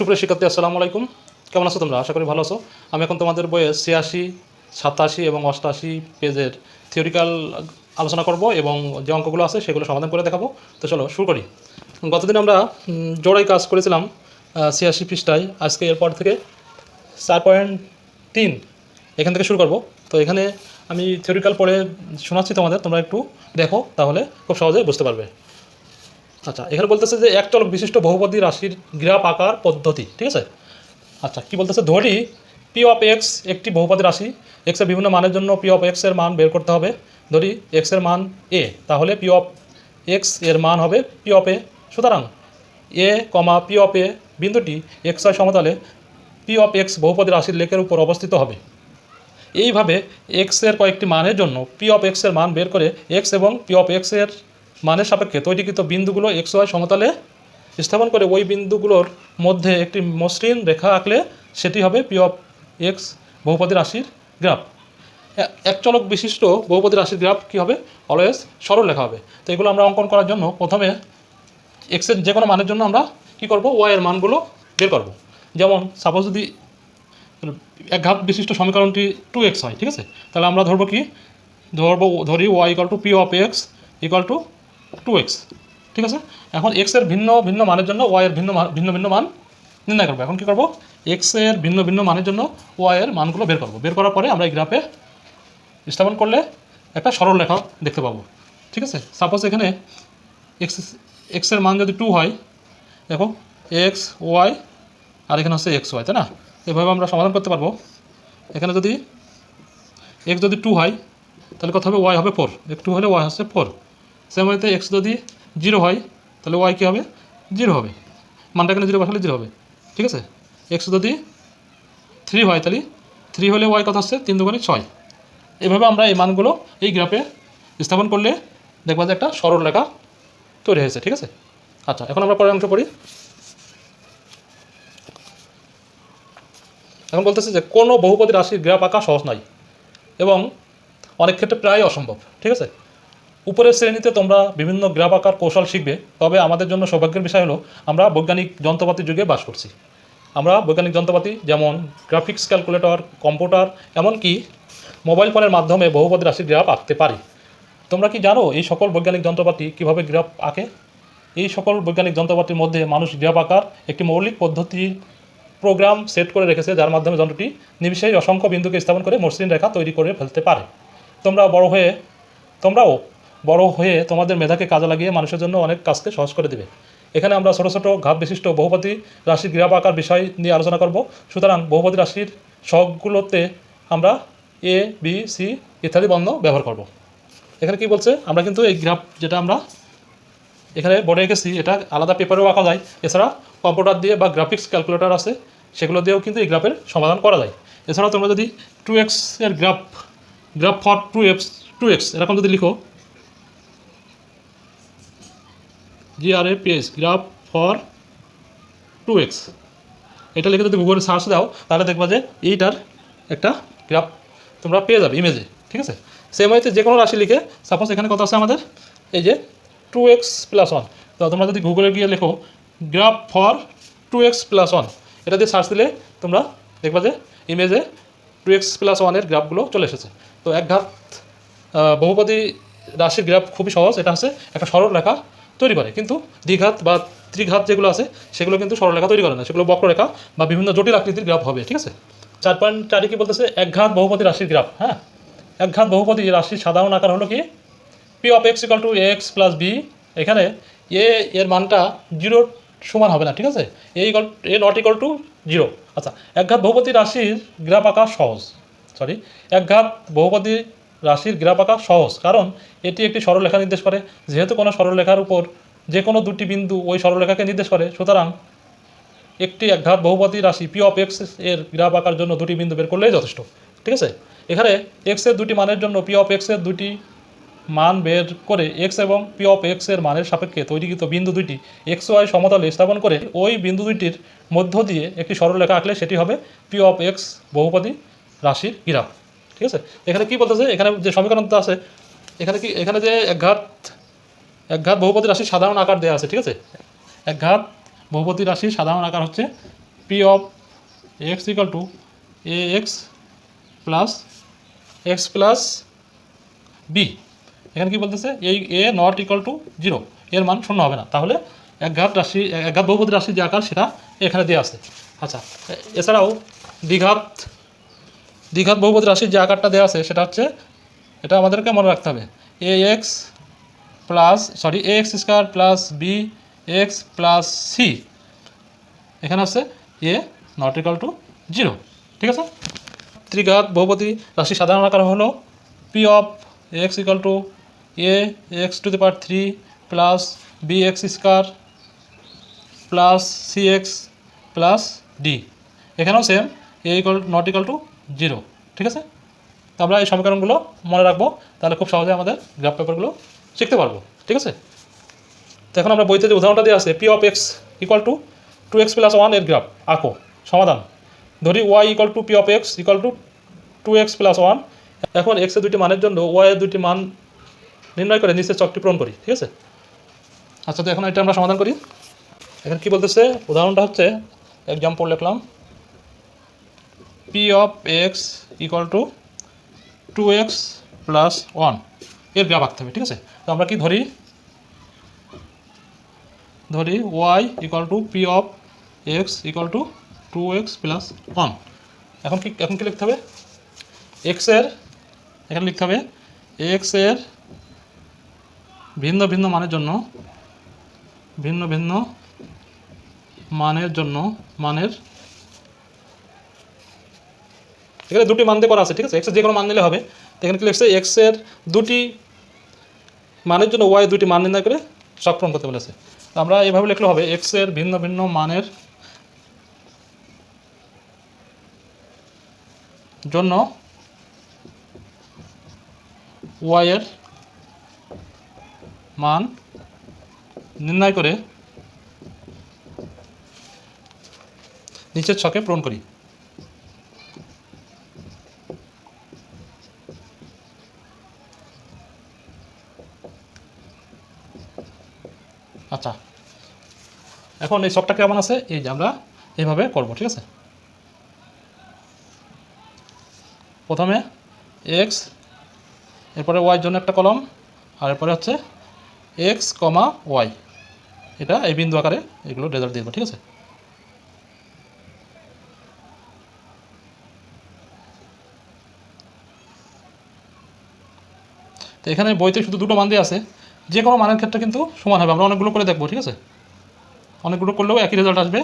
সুপ্রিয় শিক্ষার্থী, আসসালামু আলাইকুম। কেমন আছো তোমরা? আশা করি ভালো আছো। আমি এখন তোমাদের বইয়ে ছিয়াশি, সাতাশি এবং অষ্টাশি পেজের থিওরিক্যাল আলোচনা করব এবং যে অঙ্কগুলো আছে সেগুলো সমাধান করে দেখাবো। তো চলো, শুরু করি। গতদিন আমরা জোড়াই কাজ করেছিলাম ছিয়াশি পৃষ্ঠায়। আজকে এরপর থেকে চার পয়েন্ট তিন এখান থেকে শুরু করব। তো এখানে আমি থিওরিক্যাল পড়ে শোনাচ্ছি তোমাদের, তোমরা একটু দেখো, তাহলে খুব সহজে বুঝতে পারবে। আচ্ছা এখানে বলতেছে যে একচলক বিশিষ্ট বহুপদী রাশির গ্রাফ আকার পদ্ধতি, ঠিক আছে? আচ্ছা কি বলতেছে? ধরি পি অফ এক্স একটি বহুপদী রাশি এক্সের বিভিন্ন মানের জন্য পি অফ এক্সের মান বের করতে হবে। ধরি এক্সের মান এ তাহলে পি অফ এক্সের মান হবে পি অফ এ সুতরাং এ কমা পি অফ এ বিন্দুটি এক্স ওয়াই সমতলে পি অফ এক্স বহুপদী রাশির লেখের উপর অবস্থিত হবে। এইভাবে এক্সের কয়েকটি মানের জন্য পি অফ এক্সের মান বের করে এক্স এবং পি অফ এক্সের মানের সাপেক্ষে তৈরিকৃত বিন্দুগুলো এক্স ওয়াই সমতলে স্থাপন করে ওই বিন্দুগুলোর মধ্যে একটি মসৃণ রেখা আঁকলে সেটি হবে পি অফ এক্স বহুপদী রাশির গ্রাফ। এ- একচলক বিশিষ্ট বহুপদী রাশির গ্রাফ কী হবে? অলওয়েজ সরল লেখা হবে। তো এগুলো আমরা অঙ্কন করার জন্য প্রথমে এক্সের যে কোনো মানের জন্য আমরা কী করব? ওয়াই এর মানগুলো বের করব। যেমন সাপোজ যদি এক ঘাত বিশিষ্ট সমীকরণটি টু এক্স হয়, ঠিক আছে? তাহলে আমরা ধরবো কি? ধরবো, ধরি Y equal to P of X equal to two X ঠিক আছে? এখন এক্সের ভিন্ন ভিন্ন মানের জন্য ওয়াই এর ভিন্ন ভিন্ন ভিন্ন মান নির্ণয় করব। এখন কী করব? এক্সের ভিন্ন ভিন্ন মানের জন্য ওয়াই এর মানগুলো বের করব। বের করার পরে আমরা এই গ্রাফে স্থাপন করলে একটা সরল রেখা দেখতে পাবো। ঠিক আছে? সাপোজ এখানে এক্স এক্সের মান যদি টু হয়, দেখো এক্স ওয়াই আর এখানে হচ্ছে এক্স ওয়াই তাই না? এভাবে আমরা সমাধান করতে পারব। এখানে যদি এক্স যদি টু হয়, তাহলে কত হবে? ওয়াই হবে ফোর এক টু হলে ওয়াই হচ্ছে ফোর সেম ওয়েতে এক্স যদি জিরো হয়, তাহলে ওয়াই কী হবে? জিরো হবে। মানটা এখানে জিরো বসালে জিরো হবে। ঠিক আছে? এক্স যদি থ্রি হয়, তাহলে থ্রি হলে ওয়াই কত হচ্ছে তিন দুগুণে ছয়। এভাবে আমরা এই মানগুলো এই গ্রাফে স্থাপন করলে দেখবা যে একটা সরল রেখা তৈরি হয়েছে। ঠিক আছে? আচ্ছা এখন আমরা পরের অংশ পড়ি। এখন বলতেছে যে কোনো বহুপদী রাশির গ্রাফ আঁকা সহজ নয় এবং অনেক ক্ষেত্রে প্রায় অসম্ভব। ঠিক আছে? উপরের শ্রেণীতে তোমরা বিভিন্ন গ্রাফ আঁকার কৌশল শিখবে, তবে আমাদের জন্য সৌভাগ্যের বিষয় হলো, আমরা বৈজ্ঞানিক যন্ত্রপাতির যুগে বাস করছি। আমরা বৈজ্ঞানিক যন্ত্রপাতি যেমন গ্রাফিক্স ক্যালকুলেটর কম্পিউটার এমনকি মোবাইল ফোনের মাধ্যমে বহুপদী রাশির গ্রাফ আঁকতে পারি। তোমরা কি জানো এই সকল বৈজ্ঞানিক যন্ত্রপাতি কীভাবে গ্রাফ আঁকে? এই সকল বৈজ্ঞানিক যন্ত্রপাতির মধ্যে মানুষ গ্রাফ আঁকার একটি মৌলিক পদ্ধতি প্রোগ্রাম সেট করে রেখেছে, যার মাধ্যমে যন্ত্রটি নিমিষেই অসংখ্য বিন্দুকে স্থাপন করে মসৃণ রেখা তৈরি করে ফেলতে পারে। তোমরা বড় হয়ে তোমরাও বড় হয়ে তোমাদের মেধাকে কাজে লাগিয়ে মানুষের জন্য অনেক কাজকে সহজ করে দেবে। এখানে আমরা ছোটো ছোটো ঘাত বিশিষ্ট বহুপতি রাশির গ্রাফ আঁকার বিষয় নিয়ে আলোচনা করব। সুতরাং বহুপতি রাশির সবগুলোতে আমরা এ বি সি ইত্যাদি বর্ণ ব্যবহার করব। এখানে কি বলছে? আমরা কিন্তু এই গ্রাফ যেটা আমরা এখানে বোর্ডে এঁকেছি এটা আলাদা পেপারেও আঁকা যায়। এছাড়া কম্পিউটার দিয়ে বা গ্রাফিক্স ক্যালকুলেটর আছে, সেগুলো দিয়েও কিন্তু এই গ্রাফের সমাধান করা যায়। এছাড়াও তোমরা যদি টু এক্সের graph graph for two X two X এরকম যদি লিখো G R A PS graph for two X এটা লিখে যদি গুগলে সার্চ দাও তাহলে দেখবা যে এইটার একটা গ্রাফ তোমরা পেয়ে যাবে ইমেজে ঠিক আছে? সেম ওয়েতে যে কোনো রাশি লিখে সাপোজ এখানে কত আছে আমাদের? এই যে টু এক্স প্লাস ওয়ান তো তোমরা যদি গুগলে গিয়ে লেখো graph for two X plus one এটা দিয়ে সার্চ দিলে তোমরা দেখবা যে ইমেজে টু এক্স প্লাস ওয়ানের গ্রাফগুলো চলে এসেছে। তো এক ঘাত আহ, বহুপদী রাশির গ্রাফ খুবই সহজ এটা হচ্ছে একটা সরল রেখা তৈরি করে। কিন্তু দ্বিঘাত বা ত্রিঘাত যেগুলো আছে, সেগুলো কিন্তু সরলরেখা তৈরি করে না। সেগুলো বক্ররেখা বা বিভিন্ন জটিল আকৃতির গ্রাফ হবে, ঠিক আছে? চার পয়েন্ট চারে কি বলতেছে? একঘাত বহুপতি রাশির গ্রাফ হ্যাঁ? একঘাত বহুপদী রাশির সাধারণ আকার হলো কি? P of X equal to X plus B এখানে এ এর মানটা জিরোর সমান হবে না, ঠিক আছে? A equal A not equal to zero. আচ্ছা একঘাত বহুপতি রাশির গ্রাফ আঁকা সহজ। সরি একঘাত বহুপদী রাশির গ্রাফ আঁকা সহজ, কারণ এটি একটি সরলরেখা নির্দেশ করে। যেহেতু কোনো সরলরেখার উপর যে কোনো দুটি বিন্দু ওই সরলরেখাকে নির্দেশ করে, সুতরাং একটি একঘাত বহুপদী রাশি পি অফ এক্সের গ্রাফ আঁকার জন্য দুটি বিন্দু বের করলেই যথেষ্ট, ঠিক আছে? এখানে এক্সের দুটি মানের জন্য পি অফ এক্সের দুটি মান বের করে এক্স এবং পি অফ এক্সের মানের সাপেক্ষে তৈরিকৃত বিন্দু দুইটি এক্স ওয়াই সমতলে স্থাপন করে ওই বিন্দু দুইটির মধ্য দিয়ে একটি সরলরেখা আঁকলে সেটি হবে পি অফ এক্স বহুপদী রাশির গ্রাফ ঠিক আছে? এখানে কি বলতেছে? এখানে যে সমীকরণটা আছে, এখানে কি, এখানে যে একঘাত একঘাত বহুপতি রাশির সাধারণ আকার দেওয়া আছে, ঠিক আছে? একঘাত বহুপতি রাশির সাধারণ আকার হচ্ছে P of X equal to A X plus X plus B এখানে কি বলতেছে? এই A not equal to zero এর মান শূন্য হবে না। তাহলে একঘাত রাশি, একঘাত বহুপতি রাশির যে আকার, সেটা এখানে দেওয়া আছে। আচ্ছা এছাড়াও দ্বিঘাত দ্বিঘাত বহুপদী রাশির যে আকারটা দেওয়া আছে, সেটা হচ্ছে এটা আমাদেরকে মনে রাখতে হবে। A X plus sorry A X square plus B X plus C এখানে আছে A not equal to zero ঠিক আছে? ত্রিঘাত বহুপদী রাশি সাধারণ আকার হলো P of X equal to A X to the power three plus B X square plus C X plus D এখানেও same A equal not equal to zero, ঠিক আছে? তো আমরা এই সমীকরণগুলো মনে রাখব, তাহলে খুব সহজে আমাদের গ্রাফ পেপারগুলো শিখতে পারব, ঠিক আছে? তো এখন আমরা বইতে যে উদাহরণটা দেওয়া আছে P of X equal to two X plus ওয়ানের গ্রাফ, আঁকো, সমাধান। ধরি Y equal to P of X equal to two X plus one এখন এক্সের দুইটি মানের জন্য ওয়াই এর দুইটি মান নির্ণয় করে নিচে চকটি পূরণ করি, ঠিক আছে? আচ্ছা তো এখন এটা আমরা সমাধান করি। এখন কি বলতেছে? উদাহরণটা হচ্ছে এক্সাম্পল লিখলাম P of X equal to two X plus ওয়ানের আঁকতে হবে, ঠিক আছে? তো আমরা কি ধরি? ধরি Y equal to P of X equal to two X plus one এখন কি এখন কি লিখতে হবে? এক্সের এখানে লিখতে হবে এক্সের ভিন্ন ভিন্ন মানের জন্য, ভিন্ন ভিন্ন মানের জন্য, মানের এখানে দুটি মান দিয়ে করা আছে, ঠিক আছে? এক্সের যে কোনো মান নিলে হবে। এখানে কি লিখছে? এক্সের দুটি মানের জন্য ওয়াই দুটি মান নির্ণয় করে সব পূরণ করতে বলেছে। আমরা এভাবে লিখলে হবে এক্সের ভিন্ন ভিন্ন মানের জন্য ওয়াই এর মান নির্ণয় করে নিচের ছকে পূরণ করি আচ্ছা এখন এই ছকটা কেমন আছে? এই যে আমরা এইভাবে করব, ঠিক আছে? প্রথমে এক্স এরপরে ওয়াইয়ের জন্য একটা কলম, আর এরপরে হচ্ছে এক্স কমা ওয়াই এটা এই বিন্দু আকারে এগুলো রেজাল্ট দিয়ে দেবো, ঠিক আছে? তো এখানে বইতে শুধু দুটো মান দিয়ে আছে, যে কোনো মানের ক্ষেত্রে কিন্তু সমান হবে, আমরা অনেকগুলো করে দেখব, ঠিক আছে? অনেকগুলো করলেও একই রেজাল্ট আসবে।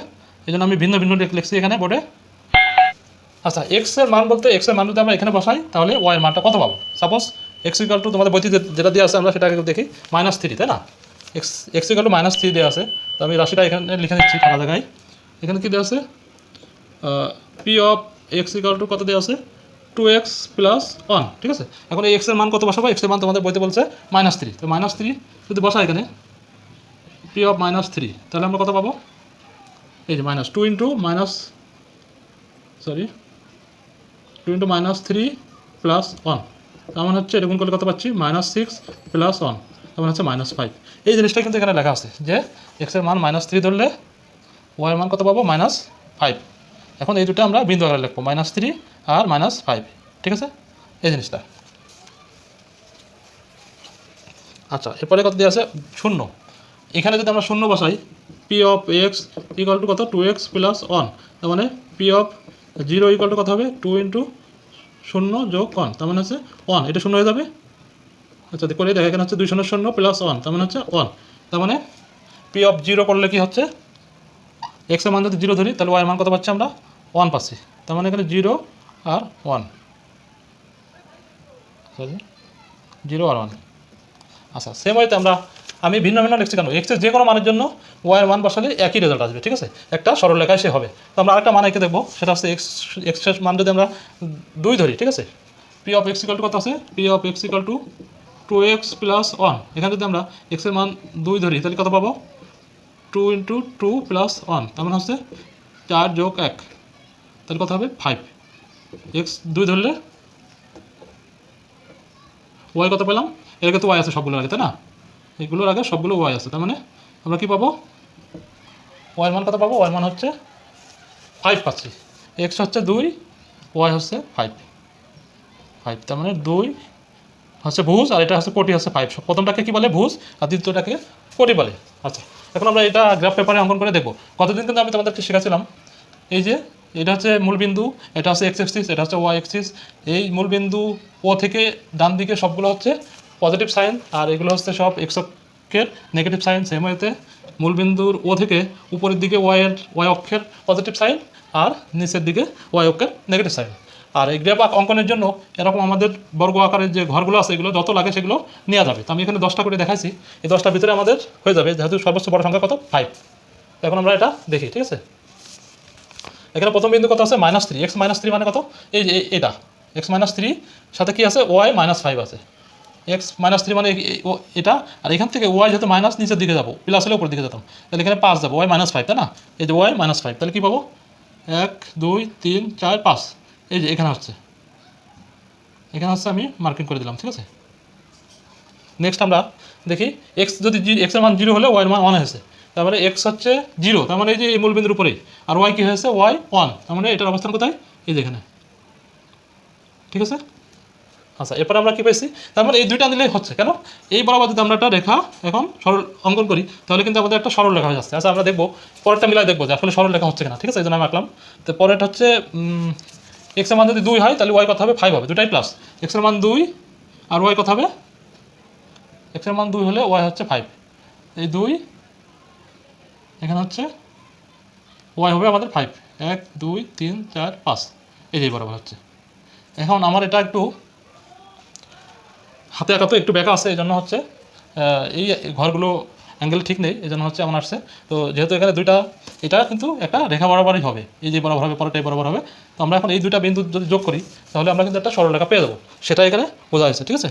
এই জন্য আমি ভিন্ন ভিন্ন লিখ- লিখছি এখানে বোর্ডে আচ্ছা এক্সের মান বলতে এক্সের মান যদি আমরা এখানে বসাই, তাহলে ওয়াই মানটা কত পাবো? সাপোজ এক্স ইকাল টু তোমাদের বইতে যেটা দিয়ে আছে আমরা সেটাকে দেখি। মাইনাস থ্রি তাই না? X X equal to minus three দেওয়া আছে। তো আমি রাশিটা এখানে লিখে নিচ্ছি খানা জায়গায়। এখানে কী দেওয়া আছে? P of X equal to কত দেওয়া আছে? টু এক্স প্লাস ওয়ান ঠিক আছে? এখন এই এক্সের মান কত বসাবো? এক্সের মান তোমাদের বইতে বলছে মাইনাস থ্রি তো মাইনাস থ্রি যদি বসা এখানে পি অফ মাইনাস থ্রি তাহলে আমরা কত পাবো? এই যে minus two into minus sorry two into minus three plus one তার মানে হচ্ছে এরকম করলে কত পাচ্ছি? মাইনাস সিক্স প্লাস ওয়ান তার মানে হচ্ছে মাইনাস ফাইভ এই জিনিসটা কিন্তু এখানে লেখা আছে যে এক্সের মান মাইনাস থ্রি ধরলে ওয়াইয়ের মান কত পাবো? মাইনাস ফাইভ এখন এই দুটো আমরা বিন্দু আকারে লিখব। মাইনাস থ্রি আর মাইনাস ফাইভ ঠিক আছে? এই জিনিসটা। আচ্ছা এরপরে কত দিয়ে আছে? শূন্য। এখানে যদি আমরা শূন্য বসাই p of x equal to কত? টু এক্স প্লাস ওয়ান তার মানে p of zero equal to কত হবে? টু ইন্টু শূন্য যোগ ওয়ান তার মানে হচ্ছে ওয়ান এটা শূন্য হয়ে যাবে? আচ্ছা করে, দেখো এখানে হচ্ছে দুই শূন্য শূন্য প্লাস ওয়ান তার মানে হচ্ছে ওয়ান তার মানে পি অফ জিরো করলে কি হচ্ছে? এক্সের মান যদি জিরো ধরি, তাহলে ওয়াই মান কত পাচ্ছি আমরা? ওয়ান পাচ্ছি। তার মানে এখানে জিরো আর ওয়ান জিরো আর ওয়ান আচ্ছা সেম ওয়েতে আমরা আমি ভিন্ন ভিন্ন লিখছি কেন এক্সের যে কোনো মানের জন্য ওয়াইয়ের মান বসালে একই রেজাল্ট আসবে, ঠিক আছে? একটা সরল লেখায় সে হবে। তো আমরা আরেকটা মান এঁকে দেখব। সেটা হচ্ছে এক্স এক্সের মান যদি আমরা দুই ধরি, ঠিক আছে? P of x equal to কত আছে? P of x equal to two x plus one এখানে যদি আমরা এক্সের মান দুই ধরি, তাহলে কত পাবো? Two into two plus one তার মানে হচ্ছে চার যোগ এক। তাহলে কত হবে? ফাইভ এক্স দুই ধরলে ওয়াই কত পেলাম? এর আগে তো ওয়াই আছে সবগুলো আগে, তাই না? এগুলোর আগে সবগুলো ওয়াই আছে। তার মানে আমরা কি পাবো? ওয়াই মান কত পাবো? ওয়াই মান হচ্ছে ফাইভ পাচ্ছি। এক্স হচ্ছে দুই ওয়াই হচ্ছে ফাইভ ফাইভ তার মানে দুই হচ্ছে ভুজ আর এটা হচ্ছে কোটি হচ্ছে ফাইভ প্রথমটাকে কি বলে? ভুজ আর দ্বিতীয়টাকে কোটি বলে। আচ্ছা এখন আমরা এটা গ্রাফ পেপারে অঙ্কন করে দেখব। কতদিন কিন্তু আমি তোমাদেরকে শেখাছিলাম। এই যে এটা হচ্ছে মূলবিন্দু এটা হচ্ছে এক্স এক্সিস এটা হচ্ছে ওয়াই এক্সিস এই মূলবিন্দু ও থেকে ডান দিকে সবগুলো হচ্ছে পজিটিভ সাইন আর এগুলো হচ্ছে সব এক্স অক্ষের নেগেটিভ সাইন সেম ওয়েতে মূলবিন্দুর ও থেকে উপরের দিকে ওয়াইয়ের ওয়াই অক্ষের পজিটিভ সাইন আর নিচের দিকে ওয়াই অক্ষের নেগেটিভ সাইন আর এই গ্রেপ অঙ্কনের জন্য এরকম আমাদের বর্গ আকারের যে ঘরগুলো আছে, এগুলো যত লাগে সেগুলো নেওয়া যাবে। তো আমি এখানে দশটা করে দেখাইছি। এই দশটার ভিতরে আমাদের হয়ে যাবে, যেহেতু সর্বোচ্চ বড় সংখ্যা কত? ফাইভ এখন আমরা এটা দেখি, ঠিক আছে? এখানে প্রথম বিন্দু কত আছে? Minus three x minus three মানে কত? এই এটা এক্স মাইনাস থ্রি সাথে কি আছে? ওয়াই মাইনাস ফাইভ আছে। এক্স মাইনাস থ্রি মানে এটা, আর এখান থেকে ওয়াই যেহেতু মাইনাস নিচের দিকে যাব প্লাস হলে উপর দিকে যেতাম, তাহলে এখানে পাঁচ যাব ওয়াই মাইনাস ফাইভ তাই না? এই যে ওয়াই মাইনাস ফাইভ তাহলে কী পাবো? এক, দুই, তিন, চার, পাঁচ। এই যে এখানে হচ্ছে এখানে হচ্ছে আমি মার্কিং করে দিলাম, ঠিক আছে? নেক্সট আমরা দেখি এক্স যদি এক্সের মান জিরো হলে ওয়াইয়ের মান ওয়ান হয়েছে। তারপরে এক্স হচ্ছে জিরো তার মানে এই যে এই মূলবিন্দুর উপরেই। আর ওয়াই কী হয়েছে? ওয়াই ওয়ান তার মানে এটার অবস্থান কোথায়? এই যে এখানে। ঠিক আছে? আচ্ছা এরপর আমরা কী পেয়েছি তার মানে এই দুইটা দিলেই হচ্ছে, কেন? এই বরাবর যদি আমরা একটা রেখা এখন সরল অঙ্কন করি, তাহলে কিন্তু আমাদের একটা সরল রেখা হয়ে যাচ্ছে। আচ্ছা আমরা দেখব, পরেরটা মিলাই দেখব যে আসলে সরল রেখা হচ্ছে কিনা, ঠিক আছে? এই জন্য আমি আঁকলাম। তো পরেরটা হচ্ছে এক্সের মান যদি দুই হয়, তাহলে ওয়াই কত হবে? ফাইভ হবে, দুটাই প্লাস এক্সের মান দুই আর ওয়াই কত হবে? এক্সের মান দুই হলে ওয়াই হচ্ছে ফাইভ এই দুই, এখানে হচ্ছে ওয়াই হবে আমাদের ফাইভ এক, দুই, তিন, চার, পাঁচ। এই যে বরাবর হচ্ছে। এখন আমার এটা একটু হাতে আঁকা তো একটু বেঁকা আছে এই জন্য হচ্ছে এই ঘরগুলো অ্যাঙ্গেল ঠিক নেই এই জন্য হচ্ছে এমন আসছে। তো যেহেতু এখানে দুইটা, এটা কিন্তু একটা রেখা বরাবরই হবে, এই যে বরাবর হবে, পরেরটাই বরাবর হবে। তো আমরা এখন এই দুইটা বিন্দু যদি যোগ করি, তাহলে আমরা কিন্তু একটা সরলরেখা পেয়ে যাব। সেটা এখানে বোঝা যাচ্ছে ঠিক আছে?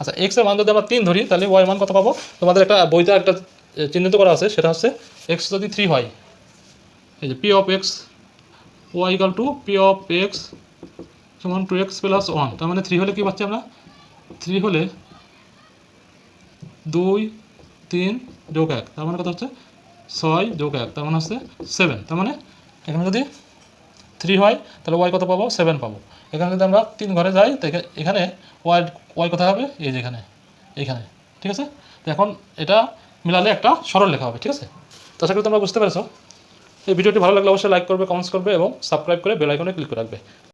আচ্ছা এক্সের মান যদি আমরা তিন ধরি, তাহলে ওয়াই মান কত পাবো? তোমাদের একটা বইতে একটা চিহ্নিত করা আছে, সেটা হচ্ছে এক্স যদি থ্রি হয়, এই যে p of x y equal to p of x সমান টু এক্স প্লাস ওয়ান তার মানে থ্রি হলে কী পাচ্ছি আমরা? থ্রি হলে দুই, তিন যোগ এক। তার মানে কত হচ্ছে? ছয় যোগ এক। তার মানে হচ্ছে সেভেন তার মানে এখানে যদি থ্রি হয়, তাহলে ওয়াই কত পাবো? সেভেন পাবো। এখানে যদি আমরা তিন ঘরে যাই, তো এখানে ওয়াই ওয়াই কোথায় হবে? এই যে এখানে। এইখানে ঠিক আছে? তো এখন এটা মিলালে একটা সরল লেখা হবে। ঠিক আছে? তো আশা করি তোমরা বুঝতে পেরেছ। এই ভিডিওটি ভালো লাগলে অবশ্যই লাইক করবে কমেন্টস করবে এবং সাবস্ক্রাইব করে বেল আইকনে ক্লিক করে রাখবে।